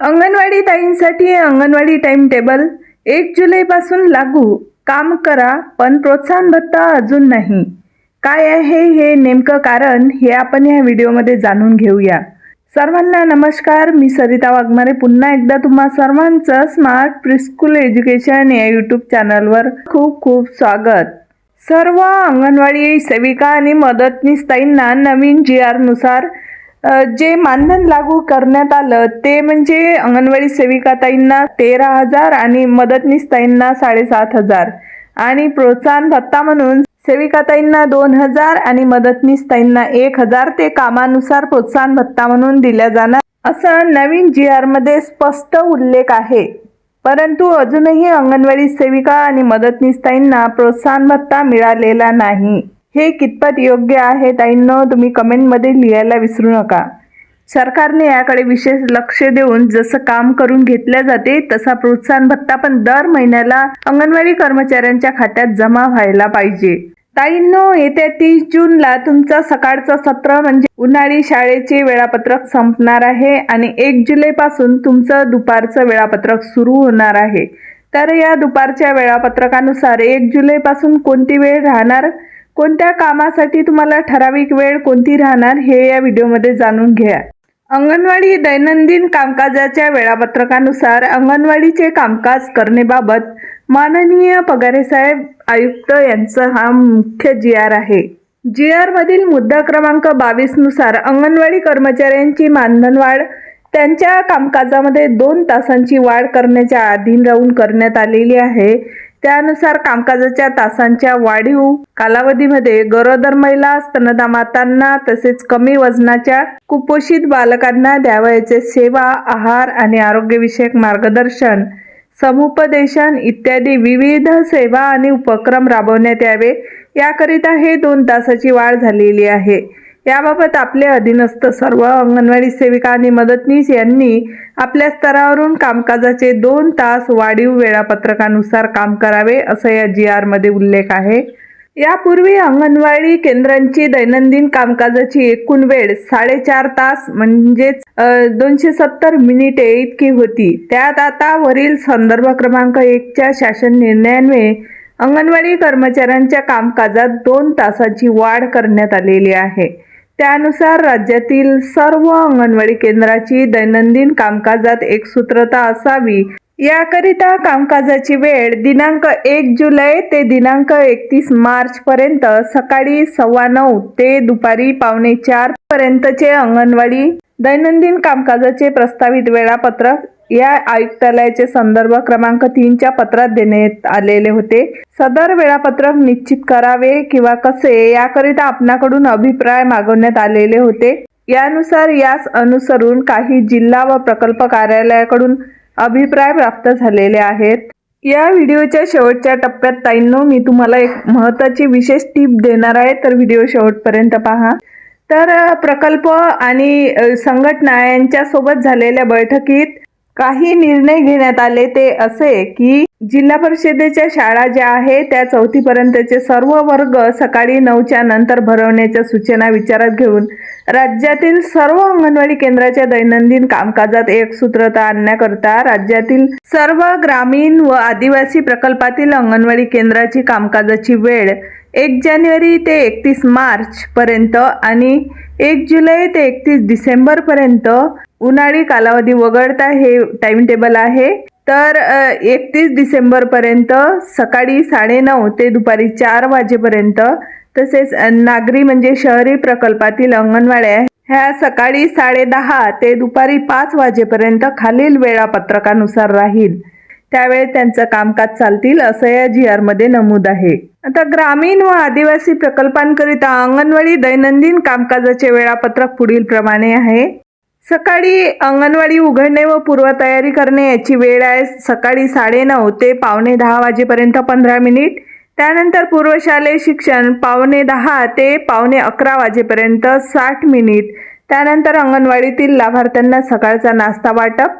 अंगणवाडी ताईंसाठी anganwadi time table एक जुलैपासून लागू. काम करा पण प्रोत्साहन भत्ता अजून नाही. काय आहे हे नेमकं कारण हे आपण या व्हिडिओमध्ये जाणून घेऊया. सर्वांना नमस्कार मी सरिता वाघमारे. पुन्हा एकदा तुम्हा सर्वांचं स्मार्ट प्रिस्कूल एज्युकेशन या यूट्यूब चॅनलवर खूप खूप स्वागत. सर्व अंगणवाडी सेविका आणि मदतनीस ताईंना नवीन जी आरनुसार जे मानधन लागू करण्यात आलं ते म्हणजे अंगणवाडी सेविकाताईंना तेरा हजार आणि मदतनीसताईंना साडेसात हजार. आणि प्रोत्साहन भत्ता म्हणून सेविकाताईंना दोन हजार आणि मदतनीसताईंना एक हजार ते कामानुसार प्रोत्साहन भत्ता म्हणून दिल्या जाणार. असं नवीन जी आरमध्ये स्पष्ट उल्लेख आहे. परंतु अजूनही अंगणवाडी सेविका आणि मदतनीसताईंना प्रोत्साहन भत्ता मिळालेला नाही. हे कितपत योग्य आहे ताईंनो तुम्ही कमेंटमध्ये लिहायला विसरू नका. सरकारने याकडे विशेष लक्ष देऊन जसं काम करून घेतल्या जाते तसा प्रोत्साहन भत्ता पण दर महिन्याला अंगणवाडी कर्मचाऱ्यांच्या खात्यात जमा व्हायला पाहिजे. ताईंनो येत्या तीस जूनला तुमचा सकाळचं सत्र म्हणजे उन्हाळी शाळेचे वेळापत्रक संपणार आहे आणि एक जुलैपासून तुमचं दुपारचं वेळापत्रक सुरू होणार आहे. तर या दुपारच्या वेळापत्रकानुसार एक जुलैपासून कोणती वेळ राहणार? कोणत्या कामासाठी तुम्हाला ठराविक वेळ कोणती राहणार हे या व्हिडिओमध्ये जाणून घ्या. अंगणवाडी दैनंदिन कामकाजाच्या वेळापत्रकानुसार अंगणवाडीचे कामकाज करण्याबाबत माननीय पगारेसाहेब आयुक्त यांचा हा मुख्य जी आर आहे. जी आरमधील मुद्दा क्रमांक बावीसनुसार अंगणवाडी कर्मचाऱ्यांची मानधनवाढ त्यांच्या कामकाजामध्ये दोन तासांची वाढ करण्याच्या अधीन राहून करण्यात आलेली आहे. त्यानुसार कामकाजाच्या तासांच्या वाढीव कालावधीमध्ये गरोदर महिला स्तनदा मातांना तसेच कमी वजनाच्या कुपोषित बालकांना द्यावयाचे सेवा आहार आणि आरोग्यविषयक मार्गदर्शन समुपदेशन इत्यादी विविध सेवा आणि उपक्रम राबवण्यात यावे. याकरिता हे दोन तासाची वाढ झालेली आहे. याबाबत आपले अधीनस्थ सर्व अंगणवाडी सेविका आणि मदतनीस यांनी आपल्या स्तरावरून कामकाजाचे दोन तास वाढीव वेळापत्रकानुसार काम करावे असं या जी आरमध्ये उल्लेख आहे. यापूर्वी अंगणवाडी केंद्रांची दैनंदिन कामकाजाची एकूण वेळ साडेचार तास म्हणजेच दोनशे सत्तर मिनिटे इतकी होती. त्यात आता वरील संदर्भ क्रमांक एकच्या शासन निर्णयान्वये अंगणवाडी कर्मचाऱ्यांच्या कामकाजात दोन तासाची वाढ करण्यात आलेली आहे. त्यानुसार राज्यातील सर्व अंगणवाडी केंद्राची दैनंदिन कामकाजात एकसूत्रता असावी. याकरिता कामकाजाची वेळ दिनांक एक जुलै ते दिनांक एकतीस मार्च पर्यंत सकाळी सव्वा नऊ ते दुपारी पावणे चार पर्यंतचे अंगणवाडी दैनंदिन कामकाजाचे प्रस्तावित वेळापत्रक या आयुक्तालयाचे संदर्भ क्रमांक तीनच्या पत्रात देण्यात आलेले होते. सदर वेळापत्रक निश्चित करावे किंवा कसे याकरिता आपणाकडून अभिप्राय मागवण्यात आलेले होते. यानुसार यास अनुसरून काही जिल्हा व प्रकल्प कार्यालयाकडून अभिप्राय प्राप्त झालेले आहेत. या व्हिडिओच्या शेवटच्या टप्प्यात ताईंनो मी तुम्हाला एक महत्त्वाची विशेष टीप देणार आहे तर व्हिडिओ शेवटपर्यंत पहा. तर प्रकल्प आणि संघटना यांच्यासोबत झालेल्या बैठकीत काही निर्णय घेण्यात आले ते असे की जिल्हा परिषदेच्या शाळा ज्या आहेत त्या चौथीपर्यंतचे सर्व वर्ग सकाळी नऊच्या नंतर भरवण्याच्या सूचना विचारात घेऊन राज्यातील सर्व अंगणवाडी केंद्राच्या दैनंदिन कामकाजात एक सूत्रता आणण्याकरता राज्यातील सर्व ग्रामीण व आदिवासी प्रकल्पातील अंगणवाडी केंद्राची कामकाजाची वेळ एक जानेवारी ते एकतीस मार्च पर्यंत आणि एक जुलै ते एकतीस डिसेंबर पर्यंत उन्हाळी कालावधी वगळता हे टाइम टेबल आहे. तर एकतीस डिसेंबरपर्यंत सकाळी साडेनऊ ते दुपारी चार वाजेपर्यंत तसेच नागरी म्हणजे शहरी प्रकल्पातील अंगणवाड्या ह्या सकाळी साडेदहा ते दुपारी पाच वाजेपर्यंत खालील वेळापत्रकानुसार राहील. त्यावेळी त्यांचं कामकाज चालतील असं या जी आरमध्ये नमूद आहे. आता ग्रामीण व आदिवासी प्रकल्पांकरिता अंगणवाडी दैनंदिन कामकाजाचे वेळापत्रक पुढील प्रमाणे आहे. सकाळी अंगणवाडी उघडणे व पूर्वतयारी करणे याची वेळ आहे. सकाळी साडेनऊ ते पावणे दहा वाजेपर्यंत पंधरा मिनिट. त्यानंतर पूर्वशालेय शिक्षण पावणे दहा ते पावणे अकरा वाजेपर्यंत साठ मिनिट. त्यानंतर अंगणवाडीतील लाभार्थ्यांना सकाळचा नाश्ता वाटप.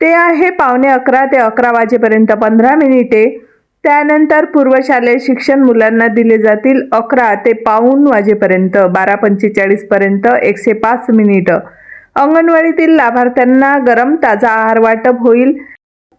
ते आहे पावणे अकरा ते अकरा वाजेपर्यंत पंधरा मिनिटे. त्यानंतर पूर्वशालेय शिक्षण मुलांना दिले जातील अकरा ते पाऊन वाजेपर्यंत बारा पंचेचाळीसपर्यंत एकशे पाच मिनिटं. अंगणवाडीतील लाभार्थ्यांना गरम ताजा आहार वाटप होईल.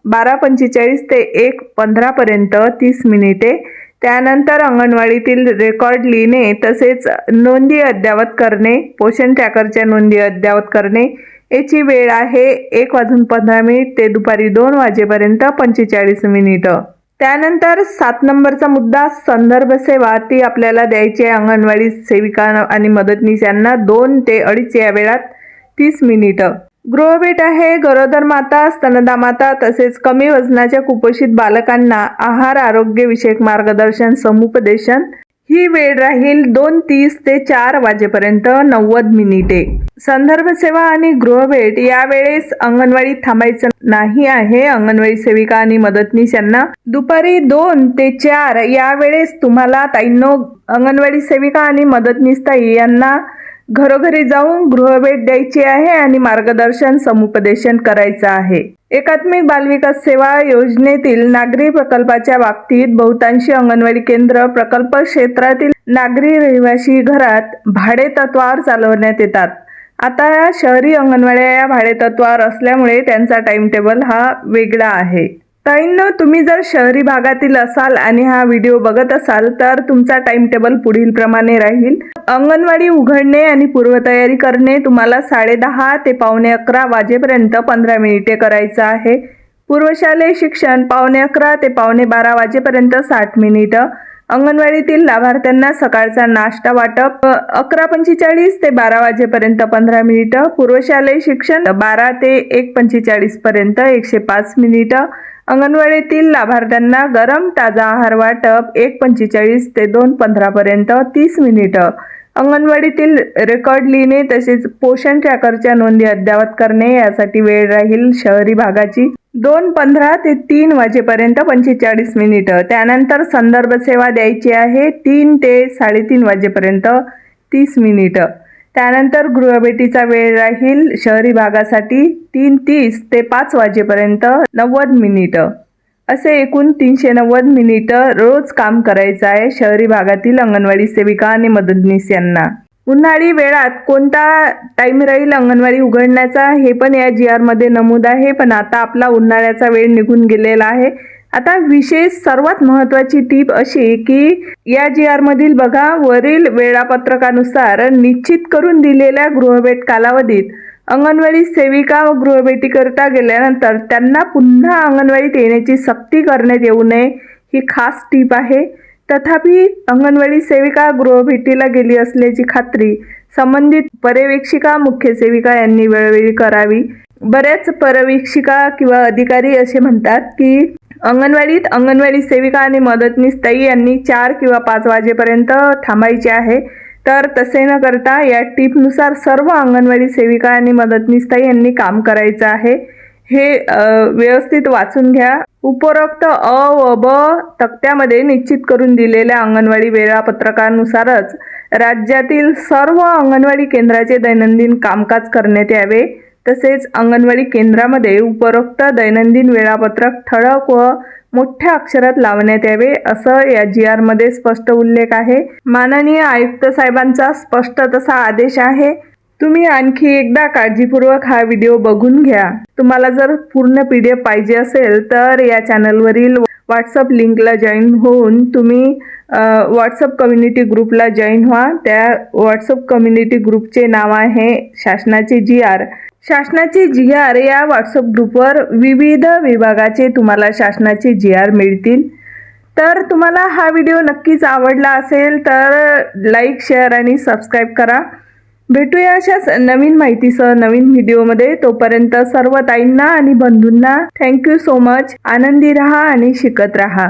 बारा पंचेचाळीस ते एक पंधरापर्यंत तीस मिनिटे. त्यानंतर अंगणवाडीतील रेकॉर्ड लिहिणे तसेच नोंदी अद्ययावत करणे पोषण ट्रॅकरच्या नोंदी अद्ययावत करणे. याची वेळ आहे एक वाजून पंधरा मिनिट ते दुपारी दोन वाजेपर्यंत पंचेचाळीस मिनिटं. त्यानंतर सात नंबरचा मुद्दा संदर्भ सेवा. ती आपल्याला द्यायची आहे. अंगणवाडी सेविका आणि मदतनीस यांना दोन ते अडीच या वेळात तीस मिनिटं. गृहभेट आहे गरोदर माता स्तनदा माता तसेच कमी वजनाच्या कुपोषित बालकांना आहार आरोग्य विषयक मार्गदर्शन समुपदेशन. ही वेळ राहील दोन तीस ते चार वाजेपर्यंत नव्वद मिनिटे. संदर्भ सेवा आणि गृहभेट यावेळेस अंगणवाडीत थांबायचं नाही आहे. अंगणवाडी सेविका आणि मदतनीस यांना दुपारी दोन ते चार यावेळेस तुम्हाला ताईंनो अंगणवाडी सेविका आणि मदतनीस ताई यांना घरोघरी जाऊन गृहभेट द्यायची आहे आणि मार्गदर्शन समुपदेशन करायचं आहे. एकात्मिक बालविकास सेवा योजनेतील नागरी प्रकल्पाच्या बाबतीत बहुतांशी अंगणवाडी केंद्र प्रकल्प क्षेत्रातील नागरी रहिवासी घरात भाडे तत्वावर चालवण्यात येतात. आता या शहरी अंगणवाड्या या भाडे तत्वावर असल्यामुळे त्यांचा टाइमटेबल हा वेगळा आहे. ताईंनो तुम्ही जर शहरी भागातील असाल आणि हा व्हिडिओ बघत असाल तर तुमचा टाइम टेबल पुढील प्रमाणे राहील. अंगणवाडी उघडणे आणि पूर्वतयारी करणे तुम्हाला साडेदहा ते पावणे अकरा वाजेपर्यंत पंधरा मिनिटे करायचं आहे. पूर्वशालेय शिक्षण पावणे अकरा ते पावणे बारा वाजेपर्यंत साठ मिनिटं. अंगणवाडीतील लाभार्थ्यांना सकाळचा नाश्ता वाटप अकरा पंचेचाळीस ते बारा वाजेपर्यंत पंधरा मिनिटं. पूर्वशालेय शिक्षण बारा ते एक पंचेचाळीसपर्यंत एकशे पाच मिनिटं. अंगणवाडीतील लाभार्थ्यांना गरम ताजा आहार वाटप एक पंचेचाळीस ते दोन पंधरापर्यंत तीस मिनिटं. अंगणवाडीतील रेकॉर्ड लिहिणे तसेच पोषण ट्रॅकरच्या नोंदी अद्ययावत करणे यासाठी वेळ राहील शहरी भागाची. दोन पंधरा ते तीन वाजेपर्यंत पंचेचाळीस मिनिटं. त्यानंतर संदर्भ सेवा द्यायची आहे तीन ते साडेतीन वाजेपर्यंत तीस मिनिटं. त्यानंतर गृहभेटीचा वेळ राहील शहरी भागासाठी तीन तीस ते पाच वाजेपर्यंत नव्वद मिनिटं. असे एकूण तीनशे नव्वद मिनिटं रोज काम करायचं आहे शहरी भागातील अंगणवाडी सेविका आणि मदतनीस यांना. उन्हाळी वेळात कोणता टाईम राहील अंगणवाडी उघडण्याचा? हे पण या जी आरमध्ये नमूद आहे पण आता आपला उन्हाळ्याचा वेळ निघून गेलेला आहे. आता विशेष सर्वात महत्त्वाची टीप अशी की या जी आरमधील बघा वरील वेळापत्रकानुसार निश्चित करून दिलेल्या गृहभेट कालावधीत अंगणवाडी सेविका व गृहभेटीकरिता गेल्यानंतर त्यांना पुन्हा अंगणवाडीत येण्याची सक्ती करण्यात येऊ नये ही खास टीप आहे. तथापि अंगणवाडी सेविका गृहभेटीला गेली असल्याची खात्री संबंधित पर्यवेक्षिका मुख्य सेविका यांनी वेळोवेळी करावी. बऱ्याच पर्यवेक्षिका किंवा अधिकारी असे म्हणतात की अंगणवाडीत अंगणवाडी सेविका आणि मदतनीस ताई यांनी चार किंवा पाच वाजेपर्यंत थांबायचे आहे. तर तसे न करता या टीपनुसार सर्व अंगणवाडी सेविका आणि मदतनीस ताई यांनी काम करायचं आहे. हे व्यवस्थित वाचून घ्या. उपरोक्त अ व ब तक्त्यामध्ये निश्चित करून दिलेल्या अंगणवाडी वेळापत्रकानुसारच राज्यातील सर्व अंगणवाडी केंद्राचे दैनंदिन कामकाज करण्यात यावे. तसेच अंगणवाडी केंद्रामध्ये उपरोक्त दैनंदिन वेळापत्रक ठळक व मोठ्या अक्षरात लावण्यात यावे असं या जी आरमध्ये स्पष्ट उल्लेख आहे. माननीय आयुक्त साहेबांचा स्पष्ट तसा आदेश आहे. तुम्ही आणखी एकदा काळजीपूर्वक हा व्हिडिओ बघून घ्या. तुम्हाला जर पूर्ण पी डी एफ पाहिजे असेल तर या चॅनलवरील व्हॉट्सअप लिंकला जॉईन होऊन तुम्ही व्हॉट्सअप कम्युनिटी ग्रुपला जॉईन व्हा. त्या व्हॉट्सअप कम्युनिटी ग्रुपचे नाव आहे शासनाचे जी आर. शासनाचे जी आर या व्हॉट्सअप ग्रुपवर विविध विभागाचे तुम्हाला शासनाचे जी आर मिळतील. तर तुम्हाला हा व्हिडिओ नक्कीच आवडला असेल तर लाईक शेअर आणि सबस्क्राईब करा. भेटूया अशाच नवीन माहितीसह नवीन व्हिडिओमध्ये. तोपर्यंत सर्व ताईंना आणि बंधूंना थँक्यू सो मच आनंदी रहा आणि शिकत रहा.